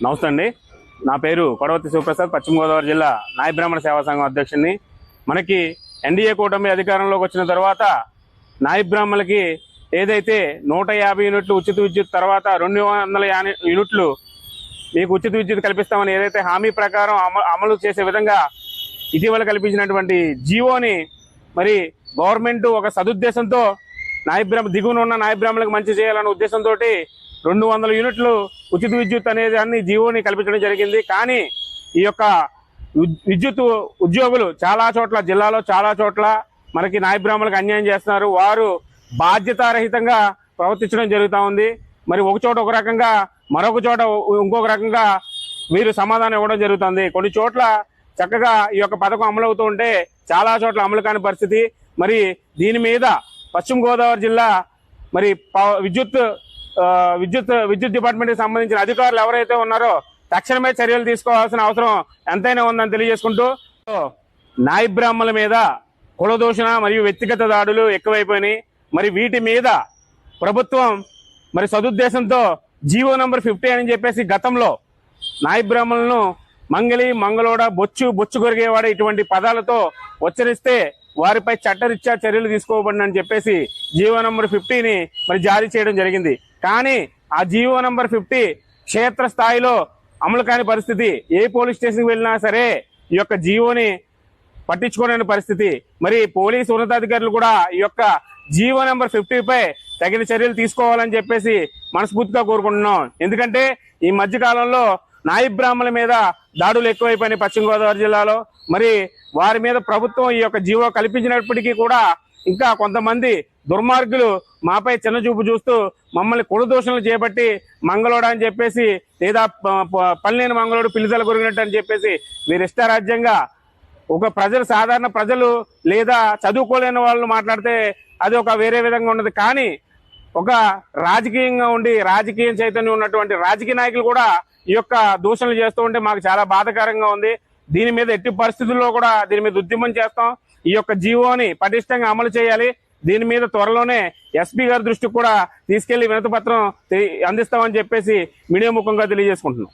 నమస్తే అండి. నా పేరు కొడవతి శివప్రసాద్ పశ్చిమ గోదావరి జిల్లా నాయ బ్రాహ్మణ సేవా సంఘం అధ్యక్షుడిని. మనకి ఎన్డీఏ కూటమి అధికారంలోకి వచ్చిన తర్వాత నాయ బ్రాహ్మణులకి ఏదైతే నూట యాభై యూనిట్లు ఉచిత విద్యుత్ తర్వాత రెండు వందల యూనిట్లు మీకు ఉచిత విద్యుత్ కల్పిస్తామని ఏదైతే హామీ ప్రకారం అమ- అమలు చేసే విధంగా ఇటీవల కల్పించినటువంటి జీవోని మరి గవర్నమెంట్ ఒక సదుద్దేశంతో నాయబ్రాహ్మ దిగువన ఉన్న నాయబ్రాహ్మణులకు మంచి చేయాలనే ఉద్దేశంతో రెండు వందల యూనిట్లు ఉచిత విద్యుత్ అనేది అన్ని జీవోని కల్పించడం జరిగింది. కానీ ఈ యొక్క విద్యుత్ ఉద్యోగులు చాలా చోట్ల జిల్లాలో చాలా చోట్ల మనకి నాయబ్రాహ్మణులకు అన్యాయం చేస్తున్నారు. వారు బాధ్యతారహితంగా ప్రవర్తించడం జరుగుతూ ఉంది. మరి ఒక చోట ఒక రకంగా మరొక చోట ఇంకొక రకంగా వీరు సమాధానం ఇవ్వడం జరుగుతుంది. కొన్ని చోట్ల చక్కగా ఈ యొక్క పథకం అమలు అవుతూ ఉంటే చాలా చోట్ల అమలు కాని పరిస్థితి. మరి దీని మీద పశ్చిమ గోదావరి జిల్లా మరి పవ- విద్యుత్ విద్యుత్ విద్యుత్ డిపార్ట్మెంట్కి సంబంధించిన అధికారులు ఎవరైతే ఉన్నారో తక్షణమే చర్యలు తీసుకోవాల్సిన అవసరం ఎంతైనా ఉందని తెలియజేసుకుంటూ నాయ బ్రాహ్మణుల మీద కులదూషణ మరియు వ్యక్తిగత దాడులు ఎక్కువైపోయినాయి. మరి వీటి మీద ప్రభుత్వం మరి సదుద్దేశంతో జీవో నంబర్ ఫిఫ్టీ అని చెప్పేసి గతంలో నాయ బ్రాహ్మణులను మంగలి మంగళోడ బొచ్చు బొచ్చు కొరిగేవాడ ఇటువంటి పదాలతో ఉచ్చరిస్తే వారిపై చట్టరీత్యా చర్యలు తీసుకోబడినని చెప్పేసి జీవో నంబర్ ఫిఫ్టీని మరి జారీ చేయడం జరిగింది. కానీ ఆ జీవో నంబర్ ఫిఫ్టీ క్షేత్ర స్థాయిలో అమలు కాని పరిస్థితి ఏ పోలీస్ స్టేషన్కి వెళ్ళినా సరే ఈ యొక్క జీవోని పట్టించుకోలేని పరిస్థితి. మరి పోలీసు ఉన్నతాధికారులు కూడా ఈ యొక్క జీవో నెంబర్ ఫిఫ్టీపై తగిన చర్యలు తీసుకోవాలని చెప్పేసి మనస్ఫూర్తిగా కోరుకుంటున్నాం. ఎందుకంటే ఈ మధ్య కాలంలో నాయి బ్రాహ్మణుల మీద దాడులు ఎక్కువైపోయినాయి పశ్చిమ గోదావరి జిల్లాలో. మరి వారి మీద ప్రభుత్వం ఈ యొక్క జీవో కల్పించినప్పటికీ కూడా ఇంకా కొంతమంది దుర్మార్గులు మాపై చిన్న చూపు చూస్తూ మమ్మల్ని కులదోషణలు చేపట్టి మంగళోడ అని చెప్పేసి లేదా ప- ప- పల్లెని మంగళోడు పిల్లిదల గురిగినట్టు అని చెప్పేసి మీరు ఇష్టారాజ్యంగా ఒక ప్రజలు సాధారణ ప్రజలు లేదా చదువుకోలేని వాళ్ళు మాట్లాడితే అది ఒక వేరే విధంగా ఉన్నది కానీ ఒక రాజకీయంగా ఉండి రాజకీయ చైతన్యం ఉన్నటువంటి రాజకీయ నాయకులు కూడా ఈ యొక్క దూషణలు చేస్తూ ఉంటే మాకు చాలా బాధాకరంగా ఉంది. దీని మీద ఎట్టి పరిస్థితుల్లో కూడా దీని మీద ఉద్యమం చేస్తాం. ఈ యొక్క జీవోని పటిష్టంగా అమలు చేయాలి. దీని మీద త్వరలోనే ఎస్పీ గారి దృష్టికి కూడా తీసుకెళ్ళి వినతి పత్రం అందిస్తామని చెప్పేసి మీడియా ముఖంగా తెలియజేసుకుంటున్నాం.